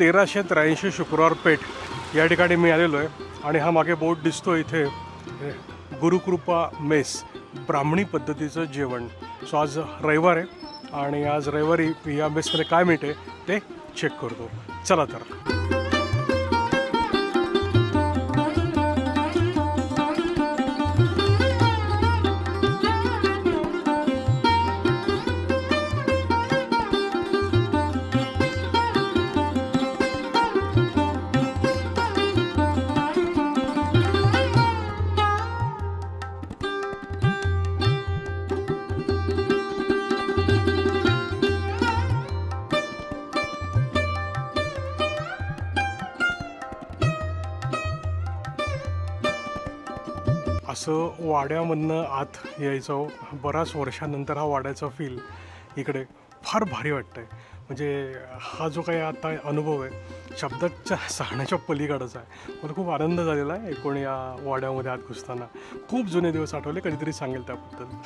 तेराशे त्र्याऐंशी शुक्रवार पेठ या ठिकाणी मी आलेलो आहे आणि हा मागे बोर्ड दिसतो इथे. गुरुकृपा मेस. ब्राह्मणी पद्धतीचं जेवण. सो आज रविवार आहे आणि आज रविवारी या मेसमध्ये काय मिळते ते चेक करतो. चला तर. असं वाड्यामधनं आत यायचं बऱ्याच वर्षानंतर हा वाड्याचा फील इकडे फार भारी वाटतं आहे म्हणजे हा जो काही आता अनुभव आहे शब्दाच्या सांगण्याच्या पलीकडचा आहे. मला खूप आनंद झालेला आहे एकूण या वाड्यामध्ये आत घुसताना. खूप जुने दिवस आठवले कधीतरी सांगेल त्याबद्दल.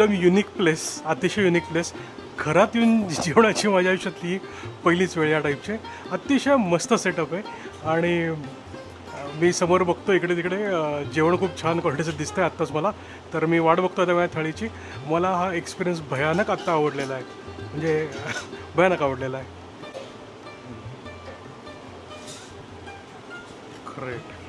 एकदम युनिक प्लेस अतिशय युनिक प्लेस घरात येऊन जेवणाची माझ्या आयुष्यातली पहिलीच वेळ या टाईपची अतिशय मस्त सेटअप आहे. आणि मी समोर बघतो इकडे तिकडे जेवण खूप छान क्वालिटीचं दिसतं आहे आत्ताच मला. तर मी वाट बघतो आता माझ्या थाळीची. मला हा एक्सपिरियन्स भयानक आत्ता आवडलेला आहे. म्हणजे भयानक आवडलेला आहे. ग्रेट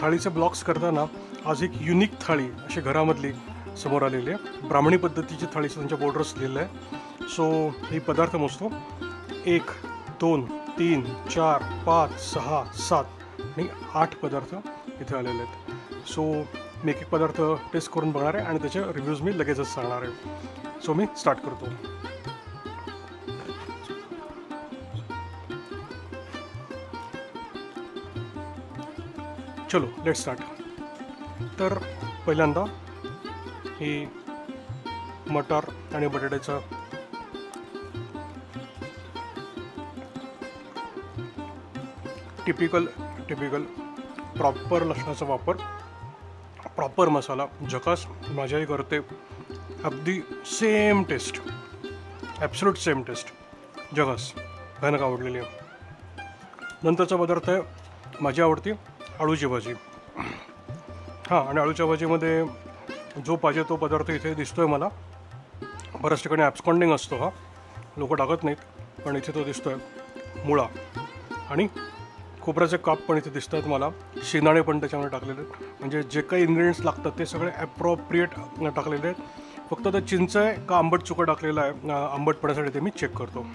थाळीचे ब्लॉक्स करताना आज एक युनिक थाळी अशी घरामधली समोर आलेली आहे. ब्राह्मणी पद्धतीची थाळीचं त्यांच्या बॉर्डर्स लिहिलं आहे. सो हे पदार्थ मोजतो. एक दोन तीन चार पाच सहा सात आणि आठ पदार्थ इथे आलेले आहेत. सो मी एक एक पदार्थ टेस्ट करून बघणार आहे आणि त्याचे रिव्ह्यूज मी लगेचच सांगणार आहे. सो मी स्टार्ट करतो. चलो लेट स्टार्ट तर पहिल्यांदा ही मटार आणि बटाट्याचं टिपिकल टिपिकल प्रॉपर लसणाचा वापर प्रॉपर मसाला झकास माझ्याही करते अगदी same taste absolute same taste जगास भयानक आवडलेली आहे. नंतरचा पदार्थ आहे माझी आवडती अळूची भाजी. हां आणि अळूच्या भाजीमध्ये जो पाहिजे तो पदार्थ इथे दिसतो आहे मला. बऱ्याच ठिकाणी ॲब्सकॉन्डिंग असतो हा. लोक टाकत नाहीत पण इथे तो दिसतो आहे मुळा. आणि खोबऱ्याचे काप पण इथे दिसतात मला. शेंदाणे पण त्याच्यामध्ये टाकलेले आहेत. म्हणजे जे काही इन्ग्रेडियंट्स लागतात ते सगळे ॲप्रॉप्रिएट टाकलेले आहेत. फक्त ते चिंच आहे का आंबट चुका टाकलेला आहे? आंबट पडण्यासाठी ते मी चेक करतो.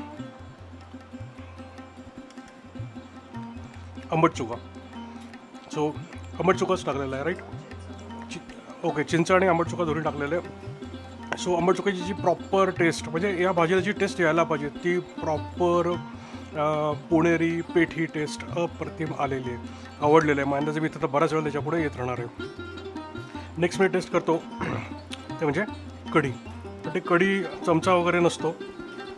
आंबट चुका. सो आंबट चुकाच टाकलेला आहे राईट चि ओके चिंच आणि आंबट चुका दोन्ही टाकलेले आहे. सो आंबट चुकाची जी प्रॉपर टेस्ट म्हणजे या भाजीला जी टेस्ट यायला पाहिजे ती प्रॉपर पुणेरी पेठी टेस्ट अप्रतिम आलेली आहे. आवडलेलं आहे. माझ्या मी तर बऱ्याच वेळा त्याच्यापुढे येत राहणार आहे. नेक्स्ट मी टेस्ट करतो. ते म्हणजे कढी. पण ते कढी चमचा वगैरे नसतो.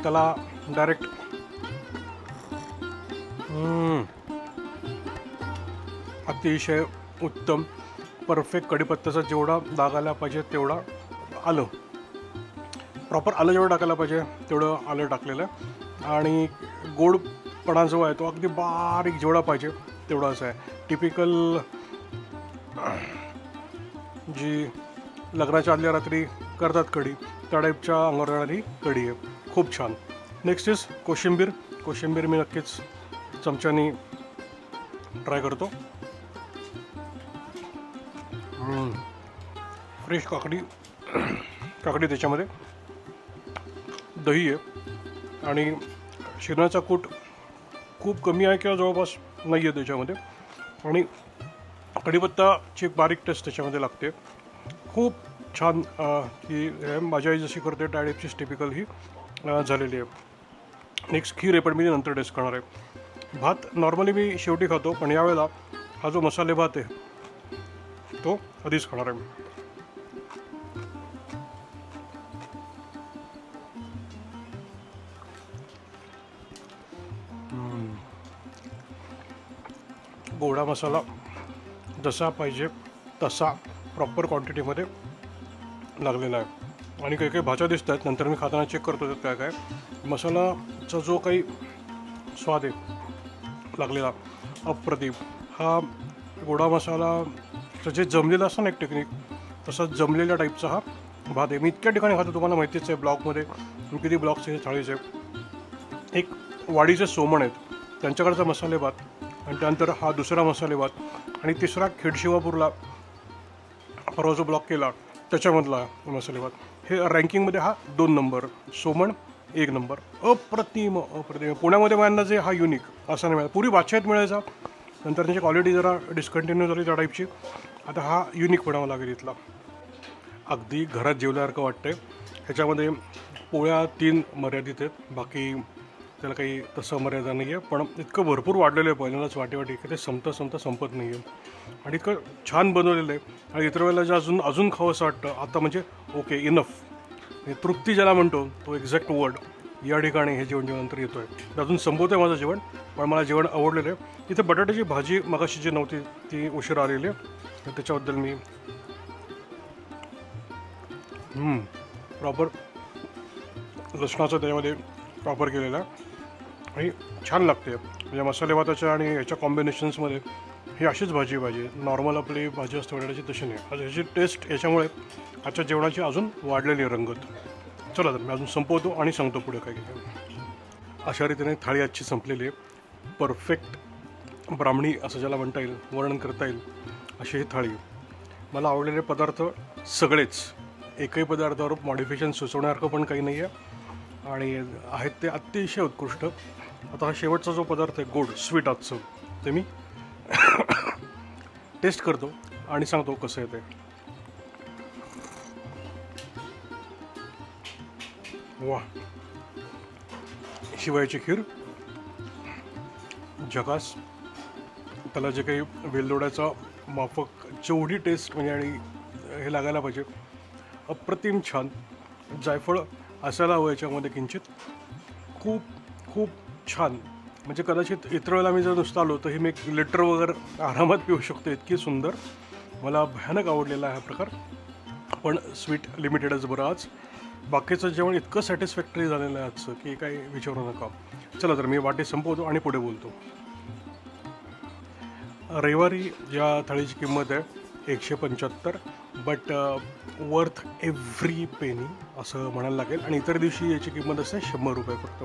त्याला डायरेक्ट अतिशय उत्तम परफेक्ट कढीपत्त्याचा जेवढा लागायला पाहिजे तेवढा आलं. प्रॉपर आलं जेवढं टाकायला पाहिजे तेवढं आलं टाकलेलं आहे. आणि गोडपणा जो आहे तो अगदी बारीक जेवढा पाहिजे तेवढा असं आहे. टिपिकल जी लग्नाच्या आदल्या रात्री करतात कढी त्या टाईपच्या अंगावर येणारी कढी आहे. खूप छान. नेक्स्ट इज कोशिंबीर. कोशिंबीर मी नक्कीच चमच्यानी ट्राय करतो. फ्रेश काकडी. काकडी त्याच्यामध्ये. दही आहे. आणि शिरण्याचा कूट खूप कमी आहे किंवा जवळपास नाही आहे त्याच्यामध्ये. आणि कढीपत्ताची एक बारीक टेस्ट त्याच्यामध्ये लागते. खूप छान ती ही माझी आई जशी करते त्या टाईपची टिपिकल ही झालेली आहे. नेक्स्ट खीर आहे पण मी नंतर टेस्ट करणार आहे. भात नॉर्मली मी शेवटी खातो पण यावेळेला हा जो मसाले भात आहे तो कधीच खाणार आहे मी गोडा मसाला जसा पाहिजे तसा प्रॉपर क्वांटिटीमध्ये लागलेला आहे. आणि काही काही भाज्या दिसत आहेत नंतर मी खाताना चेक करतो त्यात काय काय. मसालाचा जो काही स्वाद आहे लागलेला अप्रतिम. हा गोडा मसाला तर जे जमलेलं असतं ना एक टेक्निक तसं जमलेल्या टाईपचा हा भात आहे. मी इतक्या ठिकाणी खातो तुम्हाला माहितीच आहे ब्लॉकमध्ये मी किती आहे थाळीचे एक वाडीचे सोमण आहेत. त्यांच्याकडचा मसाले भात आणि त्यानंतर हा दुसरा मसाले भात आणि तिसरा खेडशिवापूरला परवा जो ब्लॉक केला त्याच्यामधला मसाले भात. हे रँकिंगमध्ये हा दोन नंबर सोमण एक नंबर अप्रतिम अप्रतिम. पुण्यामध्ये मिळाला जे हा युनिक असा नाही मिळाला पुरी बादशाहीत मिळायचा. नंतर त्यांची क्वालिटी जरा डिस्कंटिन्यू झाली त्या टाईपची आता हा युनिक म्हणावा लागेल इथला. अगदी घरात जेवल्यासारखं वाटतंय. ह्याच्यामध्ये पोळ्या तीन मर्यादित आहेत. बाकी त्याला काही तसं मर्यादा नाही आहे पण इतकं भरपूर वाढलेलं आहे पहिल्यांदाच वाटे वाटे की ते संपता संपता संपत नाही आहे आणि इतकं छान बनवलेलं आहे. आणि इतर वेळेला जे अजून अजून खावं असं वाटतं. आता म्हणजे ओके इनफ तृप्ती ज्याला म्हणतो तो एक्झॅक्ट वर्ड या ठिकाणी हे जेवण जेवणानंतर येतो आहे अजून संपवतं आहे माझं जेवण पण मला जेवण आवडलेलं आहे. इथे बटाट्याची भाजी मगाशी जी नव्हती ती उशीर आलेली आहे. त्याच्याबद्दल मी प्रॉपर लसणाचं त्याच्यामध्ये प्रॉपर केलेलं आहे. आणि छान लागते. म्हणजे मसाले भाताच्या आणि ह्याच्या कॉम्बिनेशन्समध्ये ही अशीच भाजी पाहिजे. नॉर्मल आपली भाजी असते बटाट्याची तशी नाही. आज ह्याची टेस्ट याच्यामुळे आजच्या जेवणाची अजून वाढलेली आहे रंगत. चला तर मी अजून संपवतो आणि सांगतो पुढे काय काय अशा रीतीने थाळी आजची संपलेली आहे. परफेक्ट ब्राह्मणी असं ज्याला म्हणता येईल वर्णन करता येईल अशी ही थाळी मला आवडलेले पदार्थ सगळेच. एकही पदार्थावर मॉडिफिकेशन सुचवण्यासारखं पण काही नाही आहे आणि आहेत ते अतिशय उत्कृष्ट. आता हा शेवटचा जो पदार्थ आहे गोड स्वीट आजचं ते मी टेस्ट करतो आणि सांगतो कसं आहे ते वा. शिवायची खीर जगास त्याला जे काही वेलदोड्याचा माफक जेवढी टेस्ट म्हणजे आणि हे लागायला पाहिजे अप्रतिम छान. जायफळ असायला हवं याच्यामध्ये किंचित. खूप खूप छान. म्हणजे कदाचित इतर वेळेला मी जर नुसतं आलो तर हे मी एक लिटर वगैरे आरामात पिऊ शकतो. इतकी सुंदर. मला भयानक आवडलेला आहे हा प्रकार. पण स्वीट लिमिटेडच बरं आज. बाकीचं जेवण इतकं सॅटिस्फॅक्टरी झालेलं आहे आजचं की काही विचारू नका. चला तर मी वाटे संपवतो आणि पुढे बोलतो. रविवारी या थाळीची किंमत आहे एकशे पंच्याहत्तर बट वर्थ एव्हरी पेनी असं म्हणायला लागेल. आणि इतर दिवशी याची किंमत असते शंभर रुपये फक्त.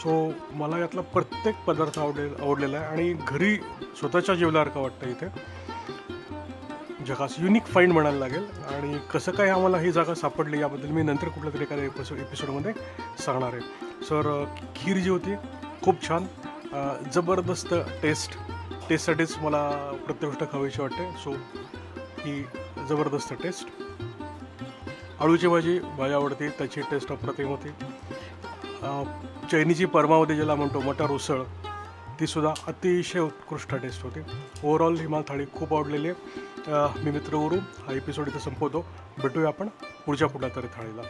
सो मला यातला प्रत्येक पदार्थ आवडेल आवडलेला आहे. आणि घरी स्वतःच्या जेवल्यासारखं वाटतं इथे. जगास युनिक फाईंड म्हणायला लागेल. आणि कसं काय आम्हाला ही जागा सापडली याबद्दल मी नंतर कुठल्या तरी एखाद्या एपिसोड एपिसोडमध्ये सांगणार आहे. सर खीर जी होती खूप छान. जबरदस्त टेस्ट टेस्टसाठीच मला प्रत्येक गोष्ट खावीशी वाटते. सो ही जबरदस्त टेस्ट आळूची भाजी भाजी आवडते. त्याची टेस्ट अप्रतिम होती. चैनीची परमावधी ज्याला म्हणतो मटार उसळ. तीसुद्धा अतिशय उत्कृष्ट टेस्ट होती. ओव्हरऑल ही मला थाळी खूप आवडलेली आहे. मी मित्र उरू हा एपिसोड इथे संपवतो. भेटूया आपण पुढच्या कुठल्या तरी थाळीला.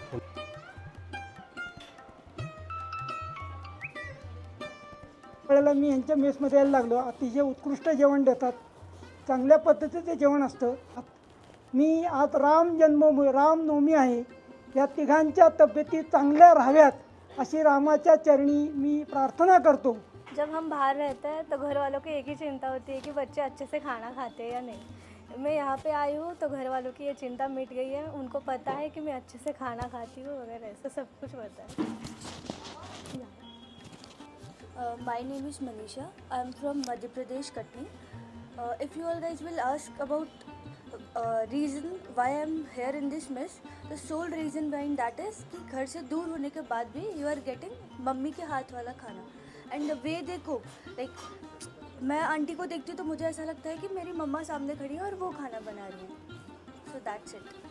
वेळेला मी यांच्या मेसमध्ये यायला लागलो. अतिशय उत्कृष्ट जेवण देतात. चांगल्या पद्धतीचं जेवण असतं. मी आज राम जन्मभूमी रामनवमी आहे. या तिघांच्या तब्येती चांगल्या राहाव्यात अशी रामाच्या चरणी मी प्रार्थना करतो. जब हम बाहर रहते हैं तो घर वालों की एक ही चिंता होती है कि बच्चे अच्छे से खाना खाते हैं या नहीं। मैं यहाँ पे आई हूँ तो घर वालों की ये चिंता मिट गई है। उनको पता है कि मैं अच्छे से खाना खाती हूँ, वगैरह ऐसा सब कुछ पता है। My name is Manisha I am from Madhya Pradesh Katni if you always will ask about reason why I am here in this miss the soul reason behind that is कि घर से दूर होने के बाद भी यू आर गेटिंग मम्मी के हाथ वाला खाना। And the way they cook like मैं आंटी को देखती हूँ तो मुझे ऐसा लगता है कि मेरी मम्मा सामने खड़ी है और वो खाना बना रही है। So that's it